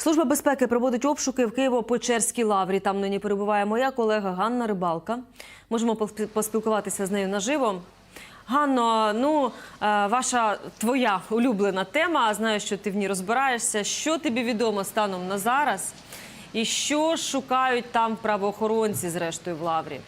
Служба безпеки проводить обшуки в Києво-Печерській лаврі. Там нині перебуває моя колега Ганна Рибалка. Можемо поспі- поспілкуватися з нею наживо. Ганно, ну е, ваша твоя улюблена тема. Знаю, що ти в ній розбираєшся. Що тобі відомо станом на зараз? І що шукають там правоохоронці, зрештою, в лаврі?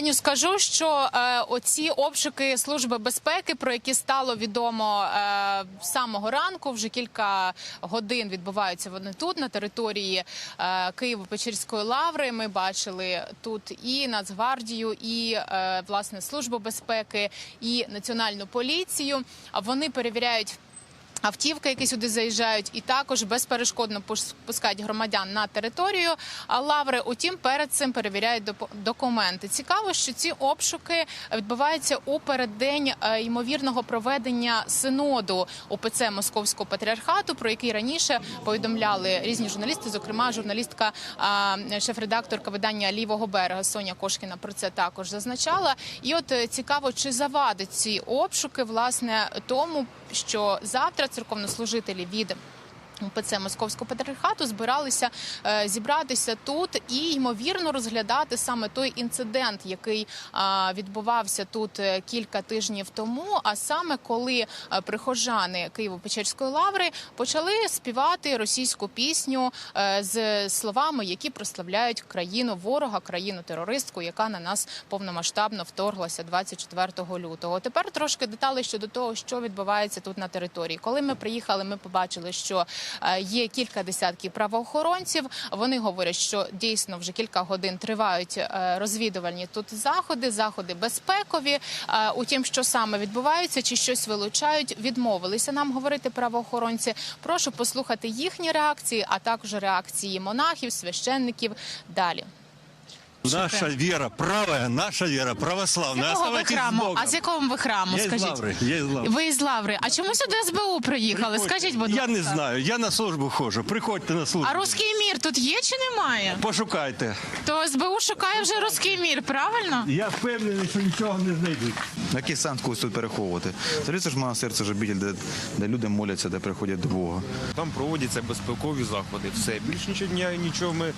Аню, скажу, що е, оці обшуки служби безпеки, про які стало відомо е, самого ранку, вже кілька годин відбуваються вони тут на території е, Києво-Печерської лаври. Ми бачили тут і Нацгвардію, і е, власне службу безпеки, і національну поліцію. А вони перевіряють. Автівки, які сюди заїжджають, і також безперешкодно пус- пускають громадян на територію лаври. Утім, перед цим перевіряють документи. Цікаво, що ці обшуки відбуваються у переддень е, ймовірного проведення синоду УПЦ Московського патріархату, про який раніше повідомляли різні журналісти, зокрема журналістка, шеф-редакторка видання Лівого берега Соня Кошкіна про це також зазначала. І от е, цікаво, чи завадить ці обшуки власне тому, що завтра церковнослужителі від УПЦ Московського патріархату збиралися е, зібратися тут і ймовірно розглядати саме той інцидент, який відбувався тут е, кілька тижнів тому. А саме коли е, прихожани Києво-Печерської лаври почали співати російську пісню з словами, які прославляють країну ворога, країну терористку, яка на нас повномасштабно вторглася 24 лютого. Тепер трошки деталей щодо того, що відбувається тут на території. Коли ми приїхали, ми побачили, що є кілька десятків правоохоронців. Вони говорять, що дійсно вже кілька годин тривають е, розвідувальні тут заходи, заходи безпекові. Е, Утім, що саме відбувається, чи щось вилучають, відмовилися нам говорити правоохоронці. Прошу послухати їхні реакції, а також реакції монахів, священників. Далі. Наша вера правая, наша вера православная. Якого ви храму? А з якого ви храму? Я из Скажіть. Лавры, я из Лавры. Ви із Лаври. А чому сюди СБУ приїхали? Приходьте. Скажіть, будь Я не знаю, я на службу ходжу. Приходьте на службу. А руський мір тут є чи немає? Пошукайте. То СБУ шукає вже руський мір, правильно? Я впевнений, що нічого не знайдуть. Який сенс когось тут переховувати? Взагалі це ж монастир, це ж обитель, де, де люди моляться, де приходять до Бога. Там проводяться безпекові заходи. Все більш нічого нічого ми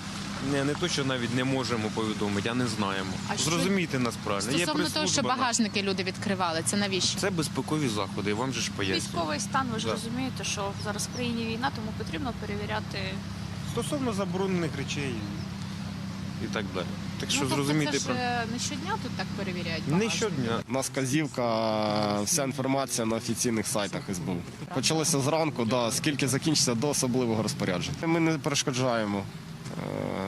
не, не то, що навіть не можемо повідомити, а не знаємо. А що- Зрозумійте нас правильно. Є Стосовно того, що прес-служба. багажники люди відкривали, це навіщо? Це безпекові заходи. Вам же ж пояснюю. Військовий стан, ви ж Да. розумієте, що зараз в країні війна, тому потрібно перевіряти. Стосовно заборонених речей і так далі. Так що ну, тобто зрозумійте це ж про е, не щодня тут так перевіряють. не щодня. У нас вказівка, вся інформація на офіційних сайтах СБУ. Почалося зранку, да, скільки закінчиться до особливого розпорядження. Ми не перешкоджаємо е,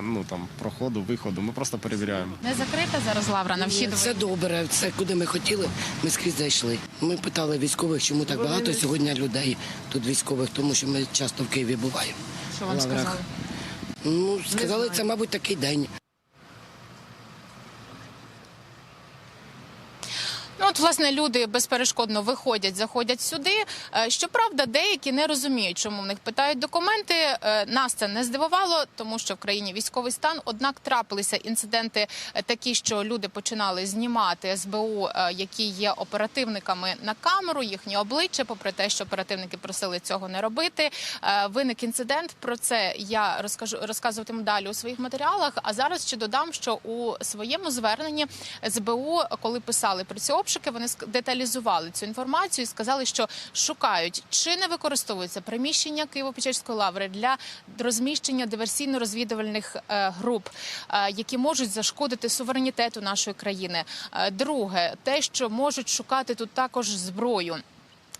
ну, там, проходу, виходу, ми просто перевіряємо. Не закрита зараз лавра на вхід. Все добре, це куди ми хотіли, ми скрізь зайшли. Ми питали військових, чому так багато сьогодні людей тут військових, тому що ми часто в Києві буваємо. Що вам Лаврах. сказали? Ну, сказали, це, мабуть, такий день. От, власне, люди безперешкодно виходять, заходять сюди. Е, Щоправда, деякі не розуміють, чому в них питають документи. Е, Нас це не здивувало, тому що в країні військовий стан. Однак трапилися інциденти е, такі, що люди починали знімати СБУ, які є оперативниками на камеру, їхні обличчя, попри те, що оперативники просили цього не робити. Виник інцидент. Про це я розкажу розказуватиму далі у своїх матеріалах. А зараз ще додам, що у своєму зверненні СБУ, коли писали про ці обшуки, вони ск- деталізували цю інформацію і сказали, що шукають, чи не використовується приміщення Києво-Печерської лаври для розміщення диверсійно-розвідувальних е, груп, е, які можуть зашкодити суверенітету нашої країни. Е, Друге, те, що можуть шукати тут також зброю.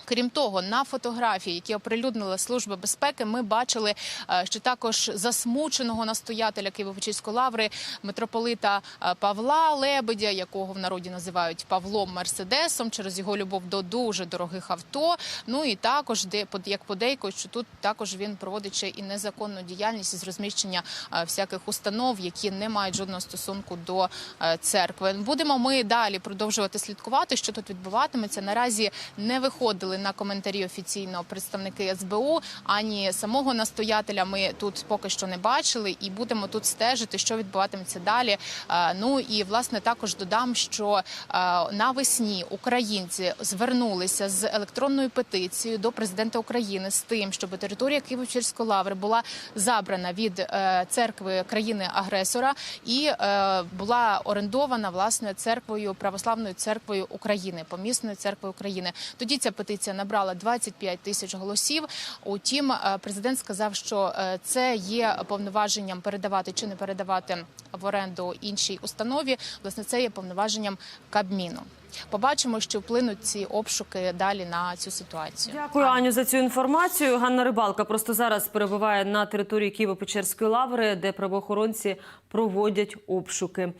Крім того, на фотографії, які оприлюднила служба безпеки, ми бачили, е, що також засмученого настоятеля Києво-Печерської лаври митрополита е, Павла Лебедя, якого в народі називають Павлом Мерседесом, через його любов до дуже дорогих авто. Ну і також де як подейкують, що тут також він проводить ще і незаконну діяльність із розміщення е, всяких установ, які не мають жодного стосунку до церкви. Будемо ми далі продовжувати слідкувати, що тут відбуватиметься. Наразі не виходили відповідали на коментарі офіційно представники СБУ, ані самого настоятеля ми тут поки що не бачили, і будемо тут стежити, що відбуватиметься далі. Е, Ну і власне також додам, що е, навесні українці звернулися з електронною петицією до президента України з тим, щоб територія Києво-Печерської лаври була забрана від е, церкви країни-агресора і була орендована власне церквою православною церквою України, помісною церквою України. Тоді ця петиція набрала 25 тисяч голосів. Утім, е, президент сказав, що е, це є повноваженням передавати чи не передавати в оренду іншій установі. Власне, це є повноваженням Кабміну. Побачимо, що вплинуть ці обшуки далі на цю ситуацію. Дякую, Аню, за цю інформацію. Ганна Рибалка просто зараз перебуває на території Києво-Печерської лаври, де правоохоронці проводять обшуки.